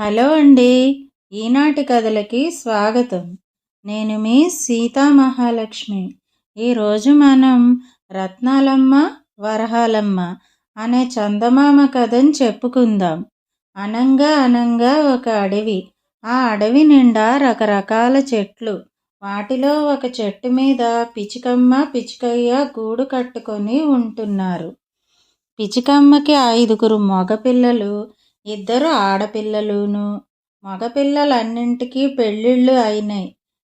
Hello అండి. ఈనాటి కథలకి స్వాగతం. నేను మీ సీతా మహాలక్ష్మి. ఈరోజు మనం రత్నాలమ్మ వరహాలమ్మ అనే చందమామ కథని చెప్పుకుందాం. అనంగా అనంగా ఒక అడవి. ఆ అడవి నిండా రకరకాల చెట్లు. వాటిలో ఒక చెట్టు మీద పిచికమ్మ పిచికయ్య గూడు కట్టుకొని ఉంటున్నారు. పిచికమ్మకి ఐదుగురు మగపిల్లలు. ఇద్దరు ఆడపిల్లలును. మగపిల్లలన్నింటికీ పెళ్ళిళ్ళు అయినాయి.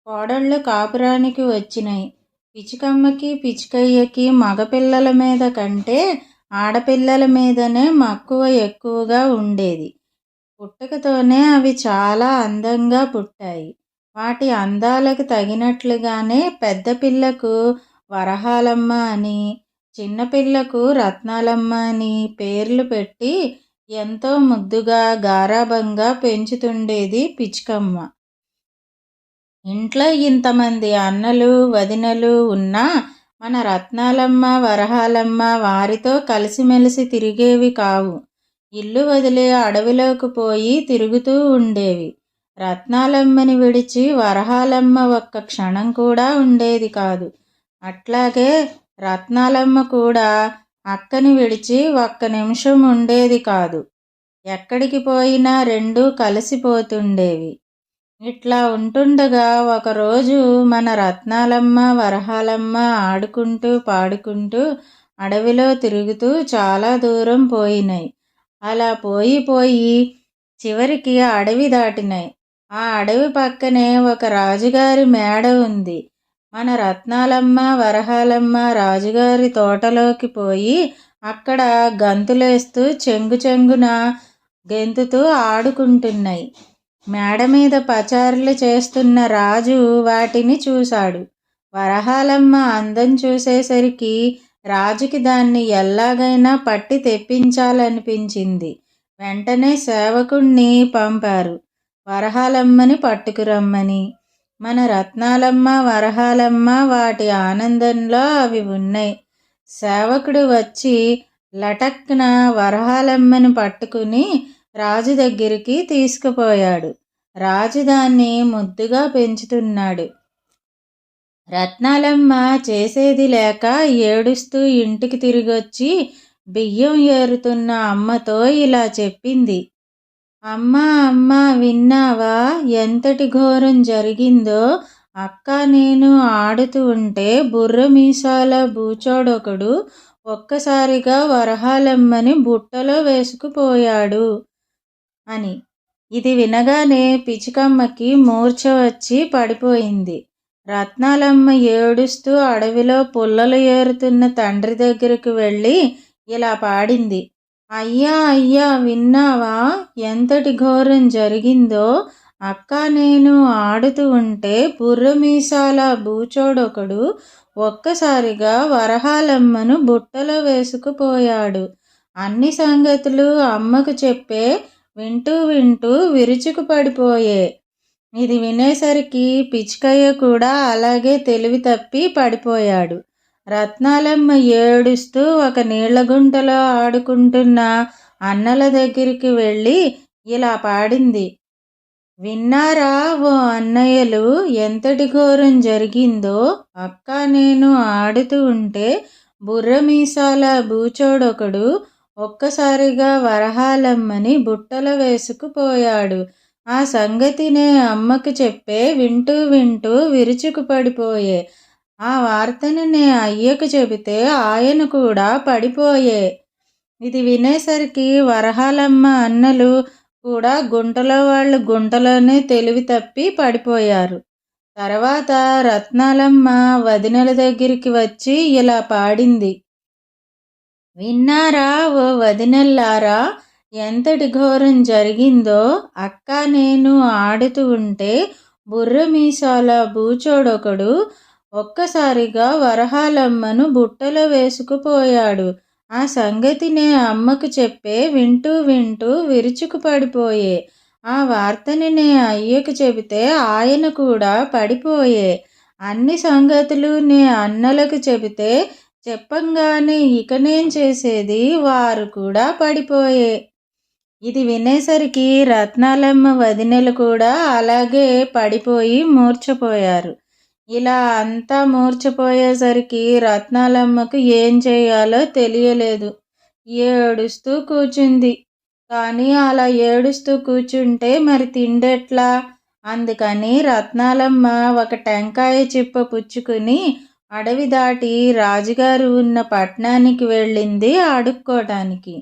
కోడళ్ళు కాపురానికి వచ్చినాయి. పిచికమ్మకి పిచికయ్యకి మగపిల్లల మీద కంటే ఆడపిల్లల మీదనే మక్కువ ఎక్కువగా ఉండేది. పుట్టకతోనే అవి చాలా అందంగా పుట్టాయి. వాటి అందాలకు తగినట్లుగానే పెద్ద పిల్లకు వరహాలమ్మ అని చిన్నపిల్లకు రత్నాలమ్మ అని పేర్లు పెట్టి ఎంతో ముద్దుగా గారాభంగా పెంచుతుండేది పిచ్చుకమ్మ. ఇంట్లో ఇంతమంది అన్నలు వదినలు ఉన్నా మన రత్నాలమ్మ వరహాలమ్మ వారితో కలిసిమెలిసి తిరిగేవి కావు. ఇల్లు వదిలి అడవిలోకి పోయి తిరుగుతూ ఉండేవి. రత్నాలమ్మని విడిచి వరహాలమ్మ ఒక్క క్షణం కూడా ఉండేది కాదు. అట్లాగే రత్నాలమ్మ కూడా అక్కని విడిచి ఒక్క నిమిషం ఉండేది కాదు. ఎక్కడికి పోయినా రెండూ కలిసిపోతుండేవి. ఇట్లా ఉంటుండగా ఒకరోజు మన రత్నాలమ్మ వరహాలమ్మ ఆడుకుంటూ పాడుకుంటూ అడవిలో తిరుగుతూ చాలా దూరం పోయినాయి. అలా పోయి పోయి చివరికి అడవి దాటినాయి. ఆ అడవి పక్కనే ఒక రాజుగారి మేడ ఉంది. మన రత్నాలమ్మ వరహాలమ్మ రాజుగారి తోటలోకి పోయి అక్కడ గంతులేస్తూ చెంగు చెంగున గెంతుతూ ఆడుకుంటున్నాయి. మేడ మీద పచారులు చేస్తున్న రాజు వాటిని చూశాడు. వరహాలమ్మ అందం చూసేసరికి రాజుకి దాన్ని ఎలాగైనా పట్టి తెప్పించాలనిపించింది. వెంటనే సేవకుణ్ణి పంపారు. వరహాలమ్మని పట్టుకురమ్మని మన రత్నాలమ్మ వరహాలమ్మ వాటి ఆనందంలో అవి ఉన్నాయి. సేవకుడు వచ్చి లటక్న వరహాలమ్మను పట్టుకుని రాజు దగ్గరికి తీసుకుపోయాడు. రాజు దాన్ని ముద్దుగా పెంచుతున్నాడు. రత్నాలమ్మ చేసేది లేక ఏడుస్తూ ఇంటికి తిరిగొచ్చి బియ్యం ఏరుతున్న అమ్మతో ఇలా చెప్పింది. అమ్మా అమ్మా విన్నావా? ఎంతటి ఘోరం జరిగిందో? అక్క నేను ఆడుతూ ఉంటే బుర్ర మీసాల బూచోడొకడు ఒక్కసారిగా వరహాలమ్మని బుట్టలో వేసుకుపోయాడు అని. ఇది వినగానే పిచికమ్మకి మూర్ఛ వచ్చి పడిపోయింది. రత్నాలమ్మ ఏడుస్తూ అడవిలో పుల్లలు ఏరుతున్న తండ్రి దగ్గరకు వెళ్ళి ఇలా పాడింది. అయ్యా అయ్యా విన్నావా? ఎంతటి ఘోరం జరిగిందో? అక్క నేను ఆడుతూ ఉంటే బుర్రమీసాల బూచోడొకడు ఒక్కసారిగా వరహాలమ్మను బుట్టలో వేసుకుపోయాడు. అన్ని సంగతులు అమ్మకు చెప్పే వింటూ వింటూ విరుచుకు పడిపోయే. ఇది వినేసరికి పిచ్చుకయ్య కూడా అలాగే తెలివి తప్పి పడిపోయాడు. రత్నాలమ్మ ఏడుస్తూ ఒక నీళ్ళగుంటలో ఆడుకుంటున్న అన్నల దగ్గరికి వెళ్ళి ఇలా పాడింది. విన్నారా ఓ అన్నయ్యలు ఎంతటి ఘోరం జరిగిందో? అక్క నేను ఆడుతూ ఉంటే బుర్రమీసాల బూచోడొకడు ఒక్కసారిగా వరహాలమ్మని బుట్టలో వేసుకుపోయాడు ఆ సంగతినే అమ్మకు చెప్పే వింటూ వింటూ విరుచుకు పడిపోయే ఆ వార్తని నే అయ్యకు చెబితే ఆయన కూడా పడిపోయే. ఇది వినేసరికి వరహాలమ్మ అన్నలు కూడా గుంటలో వాళ్ళు గుంటలోనే తెలివి తప్పి పడిపోయారు. తర్వాత రత్నాలమ్మ వదినల దగ్గరికి వచ్చి ఇలా పాడింది. విన్నారా ఓ వదినల్లారా ఎంతటి ఘోరం జరిగిందో అక్క నేను ఆడుతూ ఉంటే బుర్ర మీసాల బూచోడొకడు ఒక్కసారిగా వరహాలమ్మను బుట్టలో వేసుకుపోయాడు. ఆ సంగతినే అమ్మకు చెప్పే వింటూ వింటూ విరుచుకు పడిపోయే. ఆ వార్తని నే అయ్యకు చెబితే ఆయన కూడా పడిపోయే. అన్ని సంగతులు నే అన్నలకు చెబితే చెప్పంగానే ఇకనేం చేసేది? వారు కూడా పడిపోయే. ఇది వినేసరికి రత్నాలమ్మ వదినలు కూడా అలాగే పడిపోయి మూర్చపోయారు ఇలా అంతా మూర్చపోయేసరికి రత్నాలమ్మకు ఏం చేయాలో తెలియలేదు. ఏడుస్తూ కూర్చుంది కానీ అలా ఏడుస్తూ కూర్చుంటే మరి తిండెట్లా? అందుకని రత్నాలమ్మ ఒక టెంకాయ చిప్ప పుచ్చుకుని అడవి దాటి రాజుగారు ఉన్న పట్టణానికి వెళ్ళింది అడుక్కోటానికి.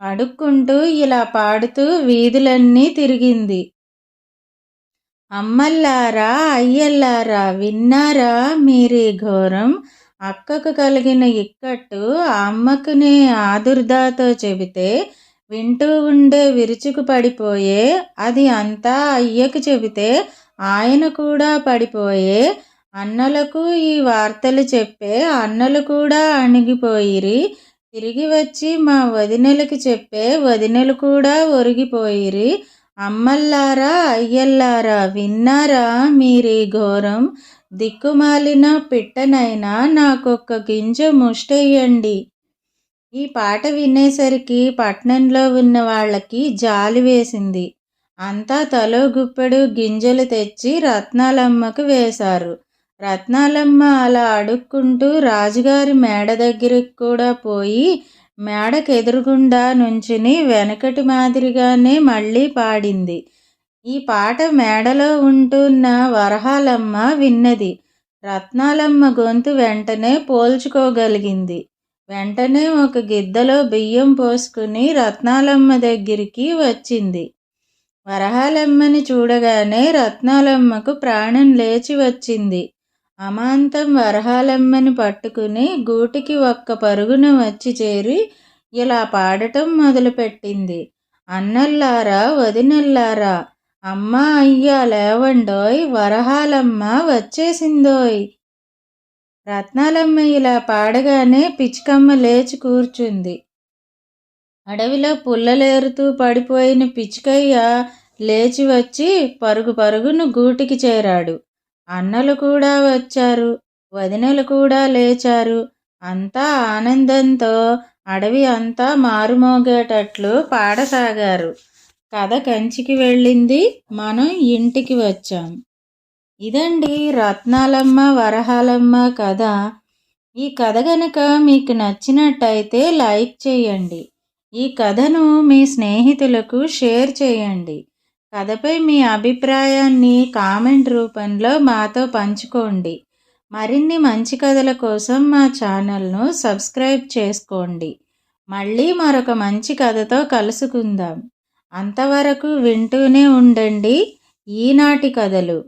అడుక్కుంటూ ఇలా పాడుతూ వీధులన్నీ తిరిగింది. అమ్మల్లారా అయ్యల్లారా విన్నారా మీరీ ఘోరం? అక్కకు కలిగిన ఇక్కట్టు ఆ అమ్మకునే ఆదుర్దాతో చెబితే వింటూ ఉండే విరుచుకు పడిపోయే అది అంతా అయ్యకు చెబితే ఆయన కూడా పడిపోయే అన్నలకు ఈ వార్తలు చెప్పే అన్నలు కూడా అణిగిపోయిరి తిరిగి వచ్చి మా వదినెలకు చెప్పే వదినెలు కూడా ఒరిగిపోయిరి అమ్మల్లారా అయ్యల్లారా విన్నారా మీరీ ఘోరం? దిక్కుమాలిన పిట్టనైనా నాకొక్క గింజ ముష్టెయ్యండి. ఈ పాట వినేసరికి పట్నంలో ఉన్న వాళ్ళకి జాలి వేసింది. అంతా తలో గుప్పెడు గింజలు తెచ్చి రత్నాలమ్మకు వేశారు. రత్నాలమ్మ అలా అడుక్కుంటూ రాజుగారి మేడ దగ్గరికి కూడా పోయి మేడకెదురుగుండా నుంచుని వెనకటి మాదిరిగానే మళ్ళీ పాడింది. ఈ పాట మేడలో ఉంటున్న వరహాలమ్మ విన్నది. రత్నాలమ్మ గొంతు వెంటనే పోల్చుకోగలిగింది. వెంటనే ఒక గిద్దలో బియ్యం పోసుకుని రత్నాలమ్మ దగ్గరికి వచ్చింది. వరహాలమ్మని చూడగానే రత్నాలమ్మకు ప్రాణం లేచి వచ్చింది. అమాంతం వరహాలమ్మని పట్టుకుని గూటికి ఒక్క పరుగున వచ్చి చేరి ఇలా పాడటం మొదలుపెట్టింది. అన్నల్లారా వదినల్లారా అమ్మ అయ్యా లేవండోయ్ వరహాలమ్మ వచ్చేసిందోయ్. రత్నాలమ్మ ఇలా పాడగానే పిచ్చుకమ్మ లేచి కూర్చుంది. అడవిలో పుల్లలేరుతూ పడిపోయిన పిచ్చుకయ్య లేచి వచ్చి పరుగు పరుగును గూటికి చేరాడు. అన్నలు కూడా వచ్చారు వదినలు కూడా లేచారు. అంతా ఆనందంతో అడవి అంతా మారుమోగేటట్లు పాడసాగారు. కథ కంచికి వెళ్ళింది మనం ఇంటికి వచ్చాం. ఇదండి రత్నాలమ్మ వరహాలమ్మ కథ. ఈ కథ గనక మీకు నచ్చినట్టయితే లైక్ చేయండి. ఈ కథను మీ స్నేహితులకు షేర్ చేయండి. కథపై మీ అభిప్రాయాన్ని కామెంట్ రూపంలో మాతో పంచుకోండి. మరిన్ని మంచి కథల కోసం మా ఛానల్ను సబ్స్క్రైబ్ చేసుకోండి. మళ్ళీ మరొక మంచి కథతో కలుసుకుందాం. అంతవరకు వింటూనే ఉండండి. ఈనాటి కథలు.